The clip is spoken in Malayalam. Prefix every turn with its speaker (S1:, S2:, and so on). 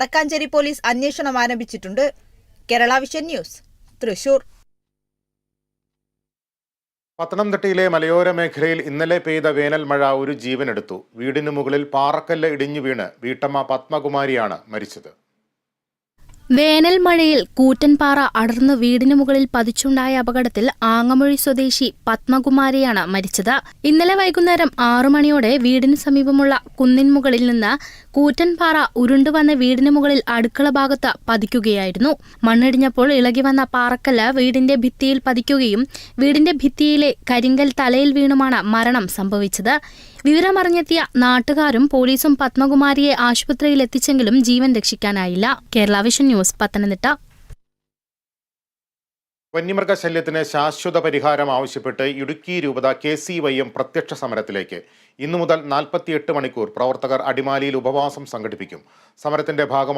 S1: വടക്കാഞ്ചേരി പോലീസ് അന്വേഷണം ആരംഭിച്ചിട്ടുണ്ട്. Kerala vision news Thrissur.
S2: പത്തനംതിട്ടയിലെ മലയോര മേഖലയിൽ ഇന്നലെ പെയ്ത വേനൽ മഴ ഒരു ജീവനെടുത്തു. വീടിനു മുകളിൽ പാറക്കല്ല് ഇടിഞ്ഞു വീണ് വീട്ടമ്മ പത്മകുമാരിയാണ് മരിച്ചത്.
S3: വേനൽ മഴയിൽ കൂറ്റൻപാറ അടർന്ന് വീടിനു മുകളിൽ പതിച്ചുണ്ടായ അപകടത്തിൽ ആങ്ങമൊഴി സ്വദേശി പത്മകുമാരിയാണ് മരിച്ചത്. ഇന്നലെ വൈകുന്നേരം ആറു മണിയോടെ വീടിന് സമീപമുള്ള കുന്നിൻ മുകളിൽ നിന്ന് കൂറ്റൻപാറ ഉരുണ്ടുവന്ന് വീടിനു മുകളിൽ അടുക്കള ഭാഗത്ത് പതിക്കുകയായിരുന്നു. മണ്ണിടിഞ്ഞപ്പോൾ ഇളകി വന്ന പാറക്കല്ല് വീടിന്റെ ഭിത്തിയിൽ പതിക്കുകയും വീടിന്റെ ഭിത്തിയിലെ കരിങ്കൽ തലയിൽ വീണുമാണ് മരണം സംഭവിച്ചത്. വിവരമറിഞ്ഞെത്തിയ നാട്ടുകാരും പോലീസും പത്മകുമാരിയെ ആശുപത്രിയിൽ എത്തിച്ചെങ്കിലും ജീവൻ രക്ഷിക്കാനായില്ല. Kerala vision news Pathanamthitta.
S2: വന്യമൃഗശല്യത്തിന് ശാശ്വത പരിഹാരം ആവശ്യപ്പെട്ട് ഇടുക്കി രൂപത കെ സി വൈ എം പ്രത്യക്ഷ സമരത്തിലേക്ക്. ഇന്നു മുതൽ നാൽപ്പത്തിയെട്ട് മണിക്കൂർ പ്രവർത്തകർ അടിമാലിയിൽ ഉപവാസം സംഘടിപ്പിക്കും. സമരത്തിന്റെ ഭാഗമായി